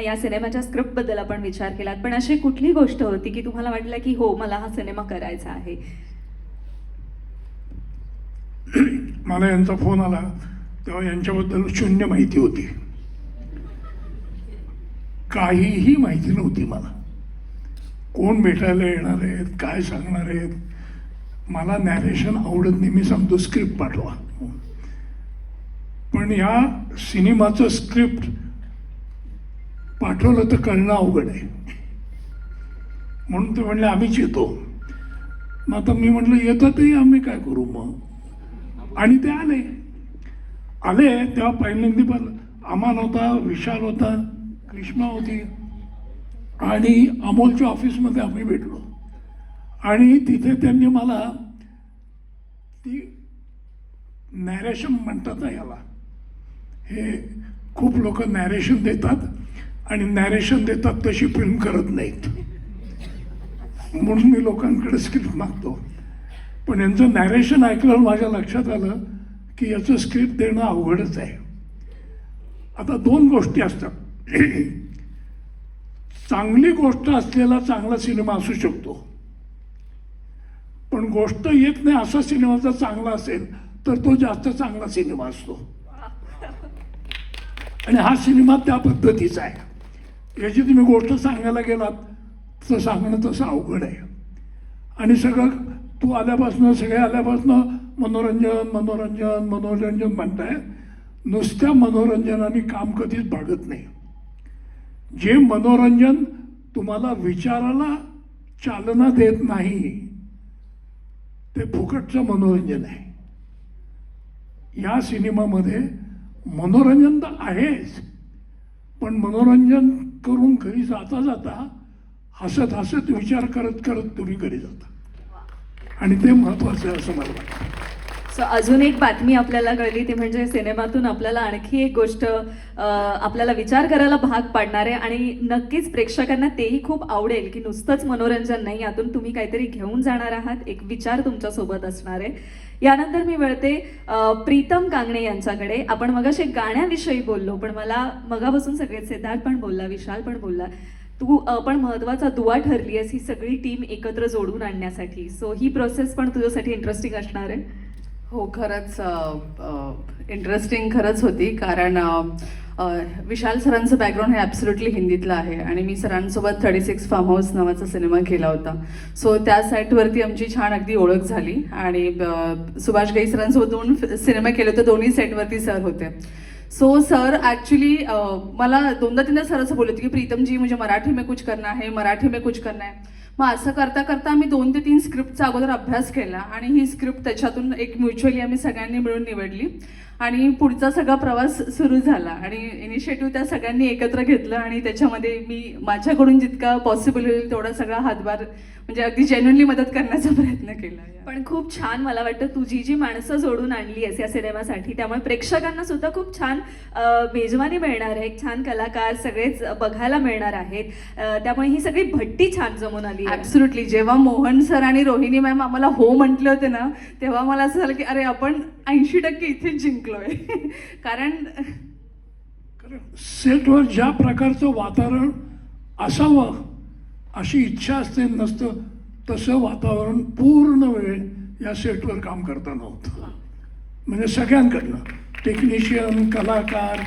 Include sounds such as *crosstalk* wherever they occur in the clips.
या सिनेमाच्या स्क्रिप्टबद्दल आपण विचार केलात पण अशी कुठली गोष्ट होती की तुम्हाला वाटलं की हो मला हा सिनेमा करायचा आहे? *clears throat* मला यांचा फोन आला तेव्हा यांच्याबद्दल शून्य माहिती होती. काहीही माहिती नव्हती मला. कोण भेटायला येणार आहेत काय सांगणार आहेत मला नॅरेशन आवडत नाही मी सांगतो स्क्रिप्ट पाठवा. पण या सिनेमाचं स्क्रिप्ट पाठवलं तर कळणं अवघड आहे. म्हणून ते म्हणले आम्हीच येतो. मग आता मी म्हटलं येतातही आम्ही काय करू मग? आणि ते आले. आले तेव्हा पहिल्यांदी पण अमान होता विशाल होता कृष्णा होती. आणि अमोलच्या ऑफिसमध्ये आम्ही भेटलो. आणि तिथे त्यांनी मला ती नॅरेशन म्हणतात ना याला हे खूप लोक नॅरेशन देतात. आणि नॅरेशन देतात तशी फिल्म करत नाहीत. म्हणून मी लोकांकडे स्क्रिप्ट मागतो. पण यांचं नॅरेशन ऐकल्यावर माझ्या लक्षात आलं की याचं स्क्रिप्ट देणं अवघडच आहे. आता दोन गोष्टी असतात. चांगली गोष्ट असलेला चांगला सिनेमा असू शकतो. पण गोष्ट येत नाही असा सिनेमा जर चांगला असेल तर तो जास्त चांगला सिनेमा असतो. आणि हा सिनेमा त्या पद्धतीचा आहे. याची तुम्ही गोष्ट सांगायला गेलात तर सांगणं तसं अवघड आहे. आणि सगळं तू आल्यापासनं सगळे आल्यापासनं मनोरंजन मनोरंजन मनोरंजन म्हणताय. नुसत्या मनोरंजनाने काम कधीच भागत नाही. जे मनोरंजन तुम्हाला विचाराला चालना देत नाही ते फुकटचं मनोरंजन आहे. या सिनेमामध्ये मनोरंजन तर आहेच पण मनोरंजन करून घरी जाता जाता हसत हसत विचार करत करत तुम्ही घरी जाता. आणि ते महत्वाचं आहे असं मला वाटतं. सो अजून एक बातमी आपल्याला कळली ती म्हणजे सिनेमातून आपल्याला आणखी एक गोष्ट आपल्याला विचार करायला भाग पाडणार आहे आणि नक्कीच प्रेक्षकांना तेही खूप आवडेल की नुसतंच मनोरंजन नाही यातून तुम्ही काहीतरी घेऊन जाणार आहात एक विचार तुमच्यासोबत असणार आहे. यानंतर मी वळते प्रीतम कांगणे यांच्याकडे. आपण मगाशी गाण्याविषयी बोललो पण मला मगापासून सगळे सिद्धार्थ पण बोलला विशाल पण बोलला. तू पण महत्त्वाचा दुवा ठरली आहेस ही सगळी टीम एकत्र जोडून आणण्यासाठी. सो ही प्रोसेस पण तुझ्यासाठी इंटरेस्टिंग असणार आहे? हो खरंच इंटरेस्टिंग खरंच होती. कारण विशाल सरांचं बॅकग्राऊंड हे ॲब्सोल्युटली हिंदीतलं आहे. आणि मी सरांसोबत थर्टी सिक्स फार्म हाऊस नावाचा सिनेमा केला होता. सो त्या सेटवरती आमची छान अगदी ओळख झाली. आणि सुभाष गाई सरांसोबत दोन सिनेमा सिनेमे केले होते. दोन्ही सेटवरती सर होते. सो सर ॲक्च्युली मला दोनदा तीनदा सर असं बोलत होते की प्रीतम जी मराठी में कुछ करना है मराठी में कुछ करना है. मग असं करता करता आम्ही दोन ते तीन स्क्रिप्टचा अगोदर अभ्यास केला आणि ही स्क्रिप्ट त्याच्यातून एक म्युच्युअली आम्ही सगळ्यांनी मिळून निवडली. आणि पुढचा सगळा प्रवास सुरू झाला. आणि इनिशिएटिव्ह त्या सगळ्यांनी एकत्र घेतलं आणि त्याच्यामध्ये मी माझ्याकडून जितका पॉसिबल होईल तेवढा सगळा हातभार म्हणजे अगदी जेन्युनली मदत करण्याचा प्रयत्न केला पण खूप छान मला वाटतं तुझी जी माणसं जोडून आणली आहेस या सिनेमासाठी त्यामुळे प्रेक्षकांना सुद्धा खूप छान मेजवानी मिळणार आहे. एक छान कलाकार सगळेच बघायला मिळणार आहेत. त्यामुळे ही सगळी भट्टी छान जमून आली आहे. ऍब्सुटली जेव्हा मोहन सर आणि रोहिणी मॅम आम्हाला हो म्हटले होते ना तेव्हा मला असं झालं की अरे आपण ऐंशी टक्के इथेच जिंकलोय. *laughs* कारण कारण सेटवर ज्या प्रकारचं वातावरण असावं अशी इच्छा असते नसतं तसं वातावरण पूर्ण वेळ या सेटवर काम करताना होतं. म्हणजे सगळ्यांकडनं. टेक्निशियन कलाकार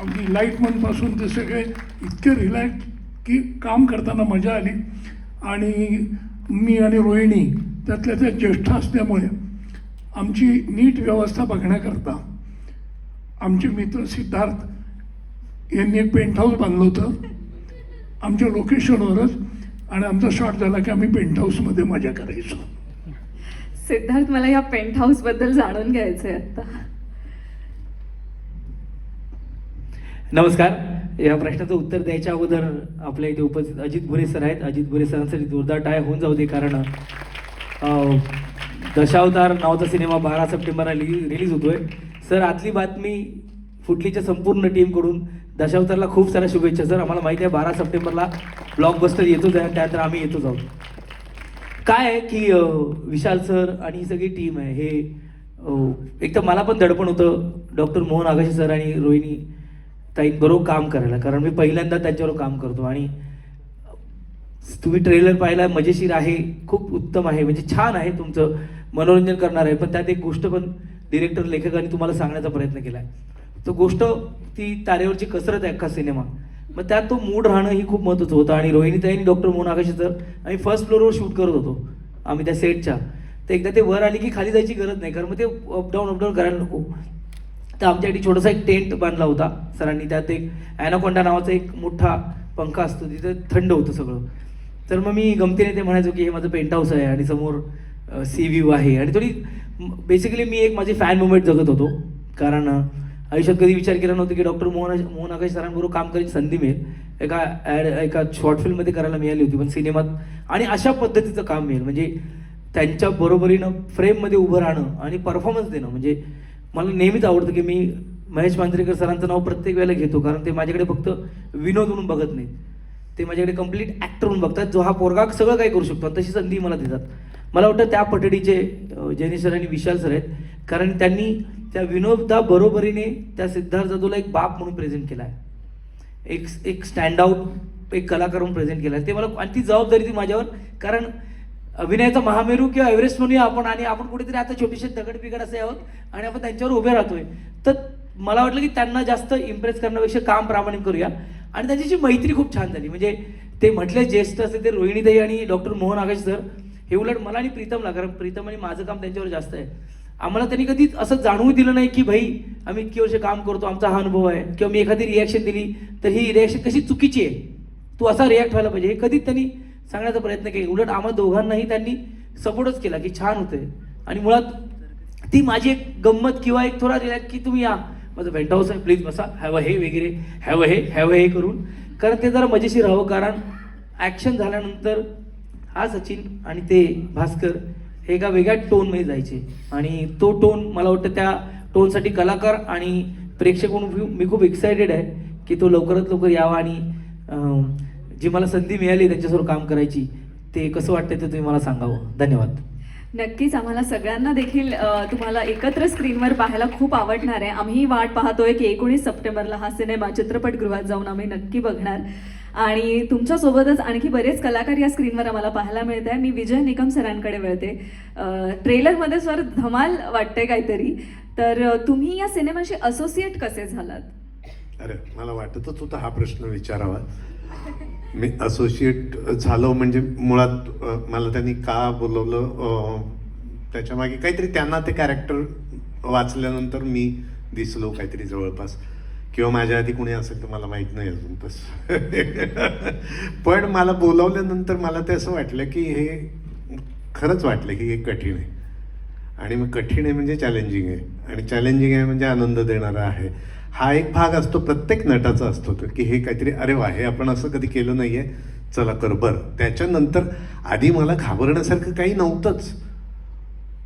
अगदी लाईटमनपासून ते सगळे इतके रिलॅक्स की काम करताना मजा आली. आणि मी आणि रोहिणी त्यातल्या त्या ज्येष्ठ असल्यामुळे आमची नीट व्यवस्था बघण्याकरता आमचे मित्र सिद्धार्थ यांनी एक पेंट हाऊस बांधलं होतं. आमच्या लोकेशनवरच आणि आमचा शॉट झाला की आम्ही पेंट हाऊसमध्ये मजा करायचो. सिद्धार्थ मला या पेंट हाऊसबद्दल जाणून घ्यायचंय आता. नमस्कार. या प्रश्नाचं उत्तर द्यायच्या अगोदर आपल्या इथे उपस्थित अजित भुरे सर आहेत. अजित भुरे सरांसाठी जोरदार टाय होऊन जाऊ दे कारण दशावतार नावाचा सिनेमा बारा सप्टेंबरला रिलीज होतोय. सर आतली बातमी फुटलीच्या संपूर्ण टीमकडून दशावतारला खूप साऱ्या शुभेच्छा. सर आम्हाला माहिती आहे बारा सप्टेंबरला ब्लॉकबस्टर येतोच आहे त्यानंतर आम्ही येतोच आहोत काय आहे की विशाल सर आणि ही सगळी टीम आहे हे एक तर मला पण दडपण होतं डॉक्टर मोहन आगाशे सर आणि रोहिणी ताईंबरोबर काम करायला. कारण मी पहिल्यांदा त्यांच्याबरोबर काम करतो आणि तुम्ही ट्रेलर पाहिला मजेशीर आहे खूप उत्तम आहे म्हणजे छान आहे तुमचं मनोरंजन करणार आहे. पण त्यात एक गोष्ट पण डिरेक्टर लेखकांनी तुम्हाला सांगण्याचा प्रयत्न केला आहे तो गोष्ट ती तारेवरची कसरत आहे अख्खा सिनेमा. मग त्यात तो मूड राहणं ही खूप महत्त्वाचं होतं. आणि रोहिणीताई डॉक्टर मोहन आकाशी तर आम्ही फर्स्ट फ्लोअरवर शूट करत होतो. आम्ही त्या सेटच्या तर एकदा ते वर आले की खाली जायची गरज नाही. कारण मग ते अपडाऊन अपडाऊन करायला नको. तर आमच्यासाठी छोटासा एक टेंट बांधला होता सरांनी. त्यात एक ॲनाकोंडा नावाचा एक मोठा पंखा असतो. तिथे थंड होतं सगळं. तर मग मी गमतीने ते म्हणायचो की हे माझं पेंट हाऊस आहे आणि समोर सी व्ह्यू आहे. आणि थोडी बेसिकली मी एक माझी फॅन मुवमेंट जगत होतो. कारण आयुष्यात कधी विचार केला नव्हता की डॉक्टर मोहन मोहन आकाश सरांबरोबर काम करायची संधी मिळेल. एका ॲड एका शॉर्ट फिल्ममध्ये करायला मिळाली होती पण सिनेमात आणि अशा पद्धतीचं काम मिळेल. म्हणजे त्यांच्या बरोबरीनं फ्रेममध्ये उभं राहणं आणि परफॉर्मन्स देणं. म्हणजे मला नेहमीच आवडतं की मी महेश मांजरेकर सरांचं नाव प्रत्येक वेळेला घेतो कारण ते माझ्याकडे फक्त विनोद म्हणून बघत नाहीत. ते माझ्याकडे कंप्लीट ॲक्टर म्हणून बघतात. जो हा पोरगा सगळं काही करू शकतो तशी संधी मला देतात. मला वाटतं त्या पटडीचे जैनी सर आणि विशाल सर आहेत. कारण त्यांनी त्या विनोदा बरोबरीने त्या सिद्धार्थ जाधवला एक बाप म्हणून प्रेझेंट केला आहे एक एक स्टँड आउट एक कलाकार म्हणून प्रेझेंट केला आहे ते मला आणि ती जबाबदारी ती माझ्यावर कारण अभिनयाचा महामेरू किंवा एव्हरेस्ट म्हणूया आपण आणि आपण कुठेतरी आता छोटेसे दगड बिगड असे आहोत आणि आपण त्यांच्यावर उभे राहतोय. तर मला वाटलं की त्यांना जास्त इम्प्रेस करण्यापेक्षा काम प्रामाणिक करूया. आणि त्यांची मैत्री खूप छान झाली. म्हणजे ते म्हटले ज्येष्ठ असे ते रोहिणीताई आणि डॉक्टर मोहन आकाश सर हे उलट मला आणि प्रीतमला कारण प्रीतम आणि माझं काम त्यांच्यावर जास्त आहे. आम्हाला त्यांनी कधीच असं जाणवू दिलं नाही की भाई आम्ही इतकी वर्ष काम करतो आमचा हा अनुभव आहे. किंवा मी एखादी रिॲक्शन दिली तर ही रिॲक्शन कशी चुकीची आहे? तू असा रिॲक्ट व्हायला पाहिजे. हे कधीच त्यांनी सांगण्याचा प्रयत्न केला उलट आम्हाला दोघांनाही त्यांनी सपोर्टच केला की छान होतंय. आणि मुळात ती माझी एक गंमत किंवा एक थोडा रिलॅक्स की तुम्ही या. माझं व्हेंट हाऊस आहे. प्लीज बसा. हॅव हे वगैरे. हॅव हे हॅव हे करून. कारण ते जरा मजेशीर राहावं कारण ॲक्शन झाल्यानंतर हा सचिन आणि ते भास्कर हे एका वेगळ्या टोनमध्ये जायचे. आणि तो टोन मला वाटतं त्या टोनसाठी कलाकार आणि प्रेक्षक म्हणून मी खूप एक्सायटेड आहे की तो लवकरात लवकर यावा आणि जी मला संधी मिळाली त्यांच्यासोबत काम करायची ते कसं वाटतं ते तुम्ही मला सांगावं. धन्यवाद. नक्कीच आम्हाला सगळ्यांना देखील तुम्हाला एकत्र स्क्रीनवर पाहायला खूप आवडणार आहे. आम्ही वाट पाहतोय की एकोणीस सप्टेंबरला हा सिनेमा चित्रपटगृहात जाऊन आम्ही नक्की बघणार. आणि तुमच्यासोबतच आणखी बरेच कलाकार या स्क्रीनवर आम्हाला पाहायला मिळत आहे. मी विजय निकम सरांकडे वळते. ट्रेलरमध्ये सर धमाल वाटते काहीतरी. तर तुम्ही या सिनेमाशी असोसिएट कसे झालात? अरे मला वाटतच होता हा प्रश्न विचारावा. मी असोसिएट झालो म्हणजे मुळात मला त्यांनी का बोलवलं त्याच्यामागे काहीतरी त्यांना ते कॅरेक्टर वाचल्यानंतर मी दिसलो काहीतरी जवळपास. किंवा माझ्या आधी कुणी असेल तर मला माहीत नाही अजून तसं. पण मला बोलावल्यानंतर मला ते असं वाटलं की हे खरंच वाटलं की हे कठीण आहे. आणि मग कठीण आहे म्हणजे चॅलेंजिंग आहे. आणि चॅलेंजिंग आहे म्हणजे आनंद देणारा आहे. हा एक भाग असतो प्रत्येक नटाचा असतो तो की हे काहीतरी अरे वा हे आपण असं कधी केलं नाही आहे चला कर बरं. त्याच्यानंतर आधी मला घाबरण्यासारखं काही नव्हतंच.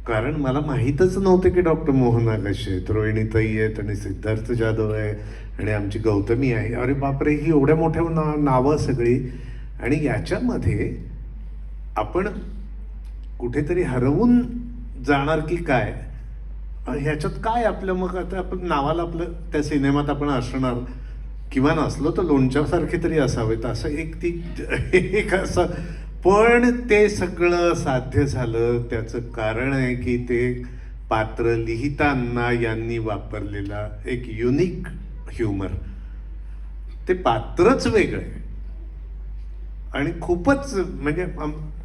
कारण मला माहीतच नव्हतं की डॉक्टर मोहन आकाश आहेत. रोहिणीताई आहेत आणि सिद्धार्थ जाधव आहे आणि आमची गौतमी आहे. अरे बापरे ही एवढ्या मोठ्या ना नावं सगळी. आणि याच्यामध्ये आपण कुठेतरी हरवून जाणार की काय? ह्याच्यात काय आपलं मग आता आपण नावाला आपलं त्या सिनेमात आपण असणार? किंवा नसलो तर लोणच्यासारखे तरी असावेत. असं एक ती एक असं पण ते सगळं साध्य झालं. त्याचं कारण आहे की ते पात्र लिहिताना यांनी वापरलेला एक युनिक ह्युमर ते पात्रच वेगळं आहे. आणि खूपच म्हणजे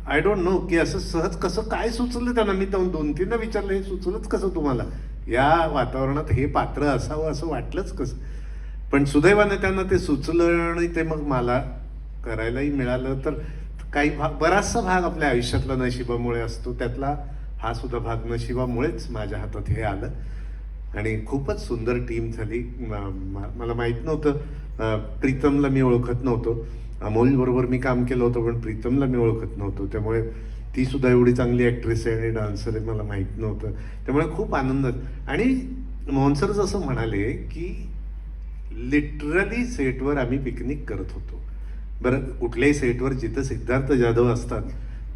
आय डोंट नो की असं सहज कसं काय सुचलं त्यांना? मी दोन दोन तीनदा विचारलं हे सुचलंच कसं तुम्हाला? या वातावरणात हे पात्र असावं असं वाटलंच कसं? पण सुदैवाने त्यांना ते सुचलं आणि ते मग मला करायलाही मिळालं. तर काही भाग बराचसा भाग आपल्या आयुष्यातला नशिबामुळे असतो. त्यातला हा सुद्धा भाग नशिबामुळेच माझ्या हातात हे आलं. आणि खूपच सुंदर टीम झाली. मला माहीत नव्हतं प्रीतमला मी ओळखत नव्हतो. अमोलबरोबर मी काम केलं होतं पण प्रीतमला मी ओळखत नव्हतो. त्यामुळे ती सुद्धा एवढी चांगली ॲक्ट्रेस आहे आणि डान्सर आहे मला माहीत नव्हतं. त्यामुळे खूप आनंद. आणि मोहन सर जसं म्हणाले की लिटरली सेटवर आम्ही पिकनिक करत होतो. बरं कुठल्याही सेटवर जिथं सिद्धार्थ जाधव असतात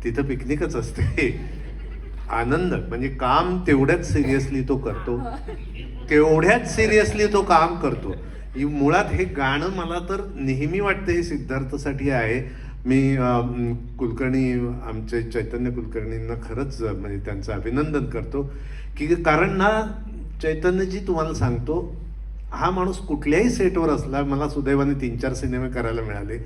तिथं पिकनिकच असते. आनंद म्हणजे काम तेवढ्याच सिरियसली तो करतो. तेवढ्याच सिरियसली तो काम करतो. मुळात हे गाणं मला तर नेहमी वाटतं हे सिद्धार्थसाठी आहे. मी कुलकर्णी आमचे चैतन्य कुलकर्णींना खरंच म्हणजे त्यांचं अभिनंदन करतो. की कारण ना चैतन्यजी तुम्हाला सांगतो हा माणूस कुठल्याही सेटवर असला मला सुदैवाने तीन चार सिनेमे करायला मिळाले.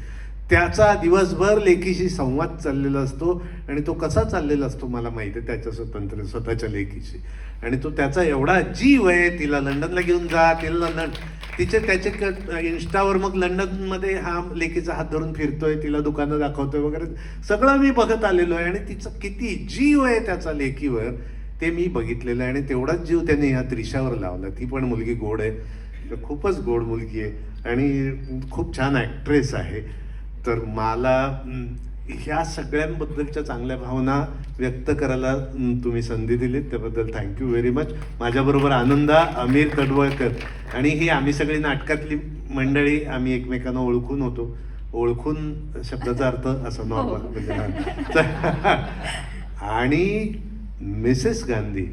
त्याचा दिवसभर लेखीशी संवाद चाललेला असतो आणि तो कसा चाललेला असतो मला माहिती आहे त्याच्या स्वतंत्र स्वतःच्या लेखीशी. आणि तो त्याचा एवढा जीव आहे तिला लंडनला घेऊन जा तिला लंडन. तिचे त्याचे इन्स्टावर मग लंडनमध्ये हा लेकीचा हात धरून फिरतोय तिला दुकानं दाखवतोय वगैरे. सगळं मी बघत आलेलो आहे आणि तिचा किती जीव आहे त्याचा लेकीवर ते मी बघितलेलं आहे आणि तेवढाच जीव त्याने ह्या त्रिशावर लावला. ती पण मुलगी गोड आहे. खूपच गोड मुलगी आहे आणि खूप छान ॲक्ट्रेस आहे. तर मला ह्या सगळ्यांबद्दलच्या चांगल्या भावना व्यक्त करायला तुम्ही संधी दिलीत. त्याबद्दल थँक्यू व्हेरी मच माझ्याबरोबर आनंदा अमीर कडवळकर आणि ही आम्ही सगळी नाटकातली मंडळी आम्ही एकमेकांना ओळखून होतो. ओळखून शब्दाचा अर्थ असं नॉर्मल म्हणजे हा. तर- आणि मिसेस गांधी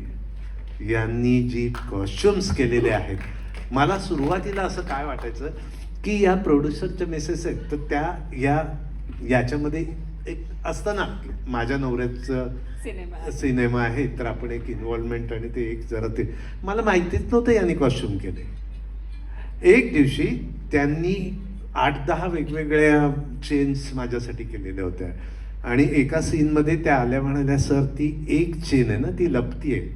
यांनी जी कॉस्ट्युम्स केलेले आहेत मला सुरुवातीला असं काय वाटायचं की या प्रोड्युसरच्या मिसेस आहेत तर त्या या याच्यामध्ये एक असतं ना माझ्या नवऱ्याचं सिनेमा सिनेमा आहे तर आपण एक इन्व्हॉल्वमेंट आणि ते एक जरा ते मला माहितीच नव्हतं यांनी कॉस्ट्युम केले. एक दिवशी त्यांनी आठ दहा वेगवेगळ्या चेन्स माझ्यासाठी केलेल्या होत्या. आणि एका सीनमध्ये त्या आल्या म्हणाल्या सर ती एक चेन आहे ना ती लपती आहे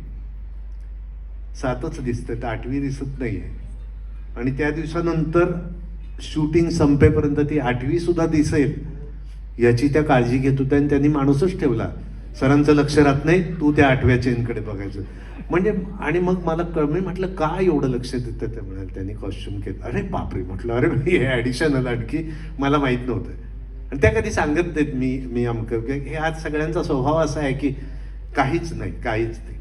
सातच दिसते तर आठवी दिसत नाही आहे आणि त्या दिवसानंतर शूटिंग संपेपर्यंत ती आठवी सुद्धा दिसेल याची त्या काळजी घेत होत्या आणि त्यांनी माणूसच ठेवला. सरांचं लक्ष राहत नाही तू त्या आठव्या चेनकडे बघायचं. म्हणजे आणि मग मला कळमे म्हटलं का एवढं लक्ष देतं? ते म्हणाल त्यांनी कॉस्ट्युम केलं. अरे बापरे! म्हटलं अरे हे ॲडिशनल आणखी मला माहीत नव्हतं. आणि त्या कधी सांगत नाहीत मी मी अमकं हे आज सगळ्यांचा स्वभाव असा आहे की काहीच नाही काहीच नाही.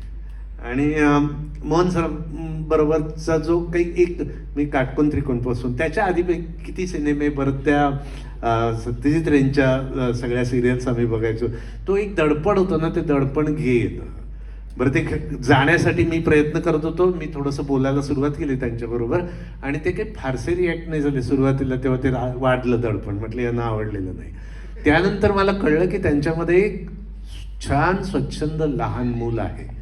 आणि मोहन सर बरोबरचा जो काही एक मी काटकोन त्रिकोणपासून त्याच्या आधी किती सिनेमे परत त्या सत्यजित रेंच्या सगळ्या सिरियल्स आम्ही बघायचो. तो एक दडपण होतं ना ते दडपण घेत. बरं ते जाण्यासाठी मी प्रयत्न करत होतो. मी थोडंसं बोलायला सुरुवात केली त्यांच्याबरोबर आणि ते काही फारसे रिॲक्ट नाही झाले सुरुवातीला तेव्हा ते रा- वाढलं दडपण. म्हटलं यांना आवडलेलं नाही. त्यानंतर मला कळलं की त्यांच्यामध्ये एक छान स्वच्छंद लहान मूल आहे.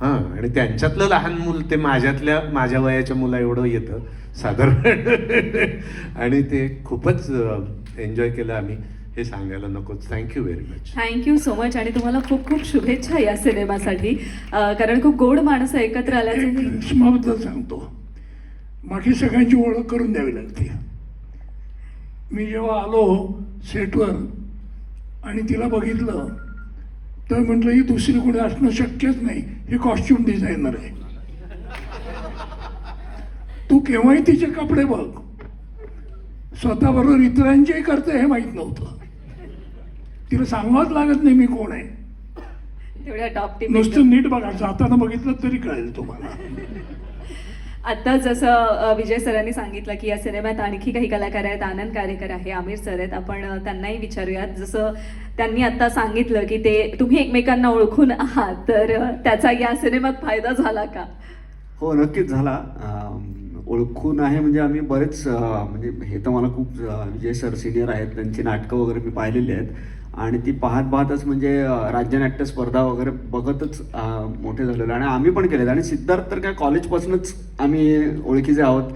हां आणि त्यांच्यातलं लहान मूल ते माझ्यातल्या माझ्या वयाच्या मुला एवढं येतं साधारण. *laughs* आणि ते खूपच एन्जॉय केलं आम्ही. हे सांगायला नकोच. Thank you very much thank you so much आणि तुम्हाला खूप खूप शुभेच्छा या सिनेमासाठी. कारण खूप गोड माणसं एकत्र आल्याचे एक रेशमाबद्दल सांगतो. बाकी सगळ्यांची ओळख करून द्यावी लागते. मी जेव्हा आलो सेटवर आणि तिला बघितलं तर म्हटलं ही दुसरी कोणी असणं शक्यच नाही. ही कॉस्ट्युम डिझायनर आहे. तू केव्हाही तिचे कपडे बघ. स्वतःबरोबर इतरांचेही करते हे माहीत नव्हतं. तिला सांगावंच लागत नाही मी कोण आहे. नुसतं नीट बघा. जाताना बघितलं तरी कळेल तुम्हाला. आता जसं विजय सरांनी सांगितलं की या सिनेमात आणखी काही कलाकार आहेत. आनंद कारेकर आहे आमिर सर आहेत. आपण त्यांनाही विचारूयात. जसं त्यांनी आता सांगितलं की ते तुम्ही एकमेकांना ओळखून आहात तर त्याचा या सिनेमात फायदा झाला का? हो नक्कीच झाला. ओळखून आहे म्हणजे आम्ही बरेच म्हणजे हे तर मला खूप विजय सर सिनियर आहेत. त्यांची नाटकं वगैरे मी पाहिलेली आहेत. आणि ती पाहत पाहतच म्हणजे राज्य नाट्य स्पर्धा वगैरे बघतच मोठे झालेलो आणि आम्ही पण केलेत. आणि सिद्धार्थ तर काय कॉलेजपासूनच आम्ही ओळखीचे आहोत.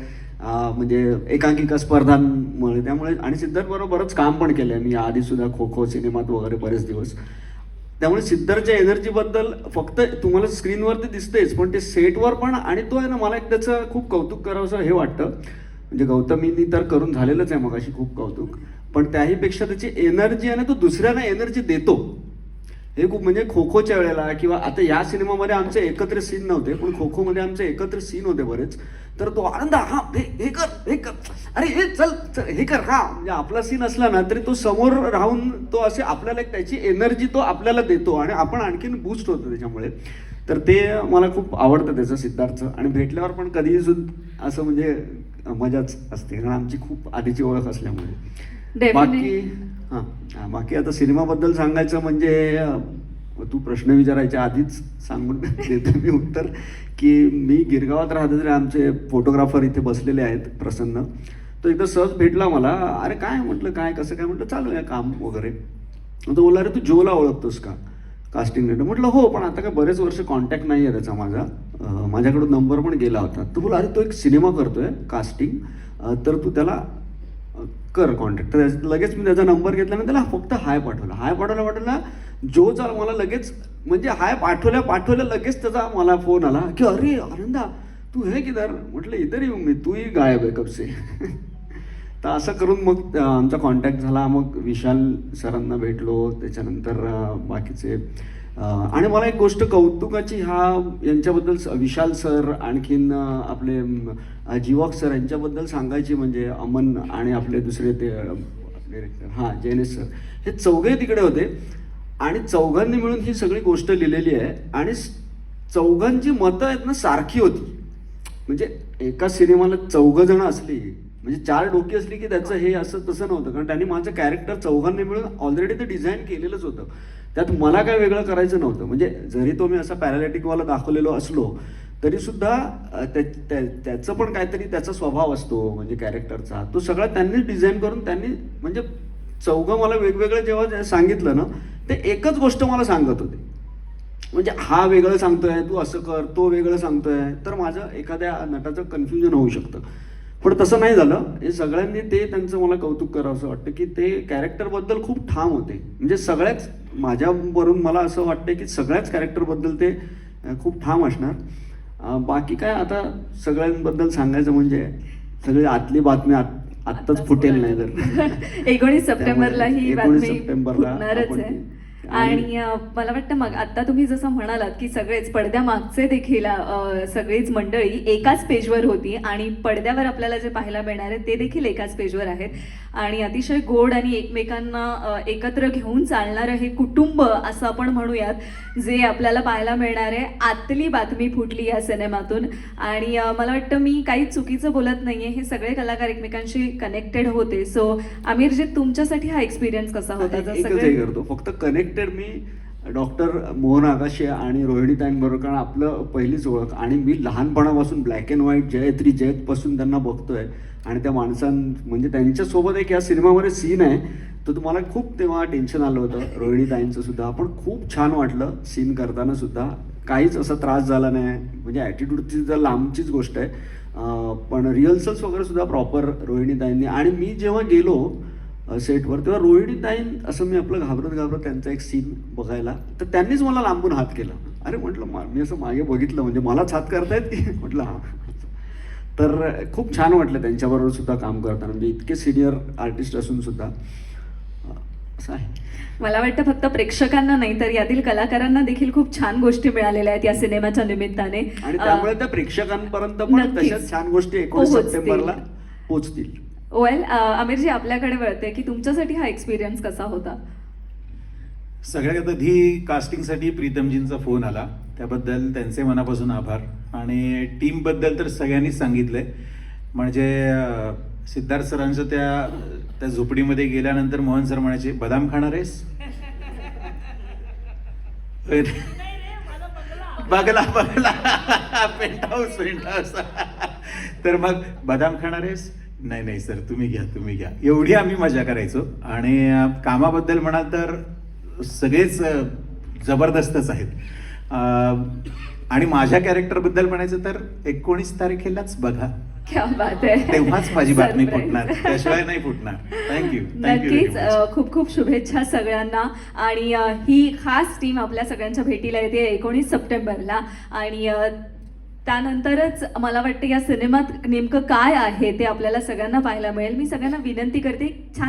म्हणजे एकांकिका स्पर्धांमुळे. त्यामुळे आणि सिद्धार्थ बरोबर बरंच काम पण केलं आहे मी आधी सुद्धा खो खो सिनेमात वगैरे बरेच दिवस. त्यामुळे सिद्धार्थच्या एनर्जीबद्दल फक्त तुम्हाला स्क्रीनवरती दिसतेच पण ते सेटवर पण आणि तो आहे ना मला एक त्याचं खूप कौतुक करावंसं हे वाटतं. म्हणजे गौतमींनी तर करून झालेलंच आहे मग अशी खूप कौतुक. पण त्याहीपेक्षा त्याची एनर्जी आहे ना तो दुसऱ्यांना एनर्जी देतो. हे खूप म्हणजे खो खोच्या वेळेला किंवा आता या सिनेमामध्ये आमचे एकत्र सीन नव्हते पण खो खोमध्ये आमचे एकत्र सीन होते बरेच. तर तो आनंद हा हे कर हे कर. अरे हे चल चल, हे कर हा. म्हणजे आपला सीन असला ना तरी तो समोर राहून तो असे आपल्याला एक त्याची एनर्जी तो आपल्याला देतो आणि आपण आणखीन बूस्ट होतो त्याच्यामुळे. तर ते मला खूप आवडतं त्याचं सिद्धार्थचं आणि भेटल्यावर पण कधीही सुद्धा असं म्हणजे मजाच असते कारण आमची खूप आधीची ओळख असल्यामुळे. बाकी हां बाकी आता सिनेमाबद्दल सांगायचं म्हणजे तू प्रश्न विचारायच्या आधीच सांगून देतो मी उत्तर की मी गिरगावात राहतो तरी आमचे फोटोग्राफर इथे बसलेले आहेत प्रसन्न. तो एकदा सहज भेटला मला अरे काय म्हटलं काय कसं काय? म्हटलं चालू आहे काम वगैरे. तो बोलला अरे तू जोला ओळखतोस का? कास्टिंग डिरेक्टर म्हटलं हो पण आता काय बरेच वर्ष कॉन्टॅक्ट नाही आहे त्याचा माझा. माझ्याकडून नंबर पण गेला होता. तो बोला अरे तो एक सिनेमा करतोय कास्टिंग. तर तू त्याला कर कॉन्टॅक्ट तर लगेच मी त्याचा नंबर घेतला आणि त्याला फक्त हाय पाठवला. हाय पाठवला पाठवला जो चाल मला लगेच म्हणजे हाय पाठवल्या पाठवल्या लगेच त्याचा मला फोन आला की अरे आनंदा तू हे किधर? म्हटलं इतर येऊ मी तूही गायब आहे कपसे *laughs* तर असं करून मग आमचा कॉन्टॅक्ट झाला. मग विशाल सरांना भेटलो. त्याच्यानंतर बाकीचे आणि मला एक गोष्ट कौतुकाची ह्या यांच्याबद्दल स- विशाल सर आणखीन आपले जीवक सर यांच्याबद्दल सांगायची म्हणजे अमन आणि आपले दुसरे ते डिरेक्टर हां जैनेश सर हे चौघे तिकडे होते. आणि चौघांनी मिळून ही सगळी गोष्ट लिहिलेली आहे. आणि चौघांची मतं आहेत ना सारखी होती. म्हणजे एका सिनेमाला चौघ जण असली म्हणजे चार डोकी असली की त्याचं हे असं तसं नव्हतं. कारण त्यांनी माझं कॅरेक्टर चौघांनी मिळून ऑलरेडी ते डिझाईन केलेलंच होतं. त्यात मला काय वेगळं करायचं नव्हतं. म्हणजे जरी तो मी असा पॅरालिटिकवाला दाखवलेलो असलो तरीसुद्धा त्या- त्या- त्याचं पण काहीतरी त्याचा स्वभाव असतो म्हणजे कॅरेक्टरचा तो सगळा त्यांनीच डिझाईन करून त्यांनी म्हणजे चौघं मला वेगवेगळं जेव्हा जे सांगितलं ना ते एकच गोष्ट मला सांगत होते. म्हणजे हा वेगळं सांगतोय तू असं कर तो वेगळं सांगतोय तर माझं एखाद्या नटाचं कन्फ्युजन होऊ शकतं. पण तसं नाही झालं. हे सगळ्यांनी ते त्यांचं मला कौतुक करावं असं वाटतं की ते कॅरेक्टरबद्दल खूप ठाम होते. म्हणजे सगळ्याच माझ्यावरून मला असं वाटतं की सगळ्याच कॅरेक्टरबद्दल ते खूप ठाम असणार. बाकी काय आता सगळ्यांबद्दल सांगायचं म्हणजे सगळी आतली बातमी आत आत्ताच फुटेल नाही तर *laughs* एकोणीस सप्टेंबरला ही त्यामुळे 19 बातमी सप्टेंबरला आणि मला वाटतं मग आता तुम्ही जसं म्हणालात की सगळेच पडद्यामागचे देखील अ, सगळीच मंडळी एकाच पेजवर होती आणि पडद्यावर आपल्याला जे पाहायला मिळणार आहे ते देखील एकाच पेजवर आहेत. आणि अतिशय गोड आणि एकमेकांना एकत्र घेऊन चालणारं हे कुटुंब असं आपण म्हणूयात जे आपल्याला पाहायला मिळणार आहे. आतली बातमी फुटली या सिनेमातून. आणि मला वाटतं मी काही चुकीचं बोलत नाहीये. हे सगळे कलाकार एकमेकांशी कनेक्टेड होते. सो आमिरजी तुमच्यासाठी हा एक्सपिरियन्स कसा होता? करतो. फक्त कनेक्टेड मी डॉक्टर मोहन आगाशे आणि रोहिणी ताईंबरोबर कारण आपलं पहिलीच ओळख. आणि मी लहानपणापासून ब्लॅक अँड व्हाईट जयत्री जयतपासून त्यांना बघतोय. आणि त्या माणसां म्हणजे त्यांच्यासोबत एक या सिनेमामध्ये सीन आहे. तर तुम्हाला खूप तेव्हा टेन्शन आलं होतं. रोहिणीताईंचं सुद्धा. पण खूप छान वाटलं सीन करताना सुद्धा. काहीच असा त्रास झाला नाही. म्हणजे ॲटिट्यूडची तर लांबचीच गोष्ट आहे. पण रिहर्सल्स वगैरे सुद्धा प्रॉपर रोहिणीताईंनी. आणि मी जेव्हा गेलो सेटवर तेव्हा रोहिणीताईन असं मी आपलं घाबरत घाबरत त्यांचा एक सीन बघायला तर त्यांनीच मला लांबून हात केला. अरे म्हटलं मा- मी असं मागे बघितलं. म्हणजे मलाच हात करतायत की? म्हटलं हा. तर खूप छान वाटलं त्यांच्याबरोबर सुद्धा काम करताना. म्हणजे इतके सिनियर आर्टिस्ट असून सुद्धा. असं आहे. मला वाटतं फक्त प्रेक्षकांना नाही तर यातील कलाकारांना देखील खूप छान गोष्टी मिळालेल्या आहेत या सिनेमाच्या निमित्ताने. आणि त्यामुळे त्या प्रेक्षकांपर्यंत पण. तशाच छान गोष्टी एकोणीस पोहोचतील. सप्टेंबरला पोचतील वेल आमिरजी आपल्याकडे वळते की तुमच्यासाठी हा एक्सपिरियन्स कसा होता? सगळ्यात आधी कास्टिंगसाठी प्रीतमजींचा फोन आला. त्याबद्दल त्यांचे मनापासून आभार. आणि टीमबद्दल तर सगळ्यांनीच सांगितलंय. म्हणजे अं, सिद्धार्थ सरांचं त्या त्या झोपडीमध्ये गेल्यानंतर मोहन सर म्हणायचे बदाम खाणार आहेस? बगला बगला पेंट हाऊस पेंट हाऊस तर मग बदाम खाणार आहेस? नाही नाही सर तुम्ही घ्या तुम्ही घ्या. एवढी आम्ही मजा करायचो. आणि कामाबद्दल म्हणाल तर सगळेच जबरदस्तच आहेत. आणि माझ्या कॅरेक्टरबद्दल म्हणायचं तर एकोणीस तारखेलाच बघा. क्या बात आहे. तेव्हाच माझी बातमी. फुटणार. त्याशिवाय नाही फुटणार. थँक्यू नक्कीच खूप खूप शुभेच्छा सगळ्यांना. आणि ही खास टीम आपल्या सगळ्यांच्या भेटीला येते एकोणीस सप्टेंबरला. आणि त्यानंतरच मला वाटतं या सिनेमात नेमकं काय आहे ते आपल्याला सगळ्यांना पाहायला मिळेल. मी सगळ्यांना विनंती करते छान